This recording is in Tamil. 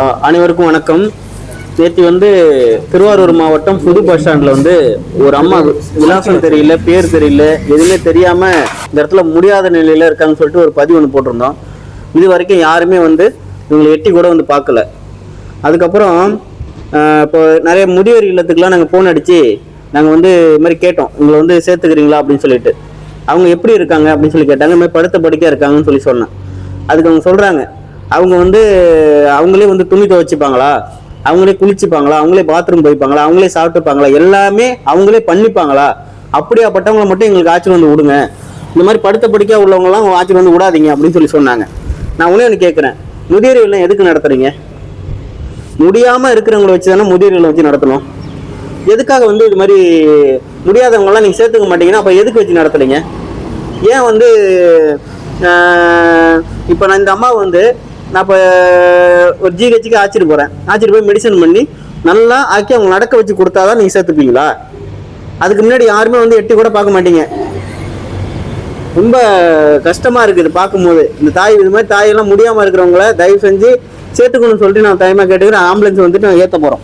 அனைவருக்கும் வணக்கம். நேற்று வந்து திருவாரூர் மாவட்டம் புது பஸ் ஸ்டாண்டில் வந்து ஒரு அம்மா விலாசம் தெரியல பேர் தெரியல எதுவுமே தெரியாமல் இந்த இடத்துல முடியாத நிலையில் இருக்காங்கன்னு சொல்லிட்டு ஒரு பதிவு ஒன்று போட்டிருந்தோம். இது வரைக்கும் யாருமே வந்து இவங்களை எட்டி கூட வந்து பார்க்கல. அதுக்கப்புறம் இப்போ நிறைய முதியோர் இல்லத்துக்கெலாம் நாங்கள் ஃபோன் அடித்து நாங்கள் வந்து இது மாதிரி கேட்டோம். உங்களை வந்து சேர்த்துக்கிறீங்களா? அப்படின்னு சொல்லிட்டு. அவங்க எப்படி இருக்காங்க அப்படின்னு சொல்லி கேட்டாங்க. இந்த மாதிரி படுத்த படுக்கையாக இருக்காங்கன்னு சொல்லி சொன்னேன். அதுக்கு அவங்க சொல்கிறாங்க அவங்க வந்து அவங்களே வந்து துணி துவைச்சிப்பாங்களா அவங்களே குளிச்சுப்பாங்களா? அவங்களே பாத்ரூம் போய்ப்பாங்களா? அவங்களே சாப்பிட்டுப்பாங்களா? எல்லாமே அவங்களே பண்ணிப்பாங்களா? அப்படியாப்பட்டவங்களை மட்டும் எங்களுக்கு ஆச்சரியம் வந்து விடுங்க. இந்த மாதிரி படுத்த படிக்க உள்ளவங்கலாம் ஆச்சரியம் வந்து விடாதீங்க அப்படின்னு சொல்லி சொன்னாங்க. நான் உடனே ஒன்று கேட்குறேன் முதியோர் இல்லம் எதுக்கு நடத்துறீங்க? முடியாமல் இருக்கிறவங்கள வச்சு தானே முதியோர் இல்லம் வச்சு நடத்தணும். எதுக்காக வந்து இது மாதிரி முடியாதவங்களாம் நீங்கள் சேர்த்துக்க மாட்டீங்கன்னா அப்போ எதுக்கு வச்சு நடத்துறீங்க? ஏன் வந்து இப்போ நான் இந்த அம்மா வந்து நான் இப்போ ஒரு ஜிஹெச்சுக்கு ஆச்சிட்டு போகிறேன் ஆச்சிட்டு போய் மெடிசன் பண்ணி நல்லா ஆக்கி அவங்க நடக்க வச்சு கொடுத்தா தான் நீங்கள் சேர்த்துப்பீங்களா? அதுக்கு முன்னாடி யாருமே வந்து எட்டி கூட பார்க்க மாட்டீங்க. ரொம்ப கஷ்டமாக இருக்குது பார்க்கும்போது. இந்த தாய் இது மாதிரி தாயெல்லாம் முடியாமல் இருக்கிறவங்கள தயவு செஞ்சு சேர்த்துக்கணும்னு சொல்லிட்டு நான் டைமாக கேட்டுக்கிறேன். ஆம்புலன்ஸ் வந்துட்டு நான் ஏற்ற போகிறோம்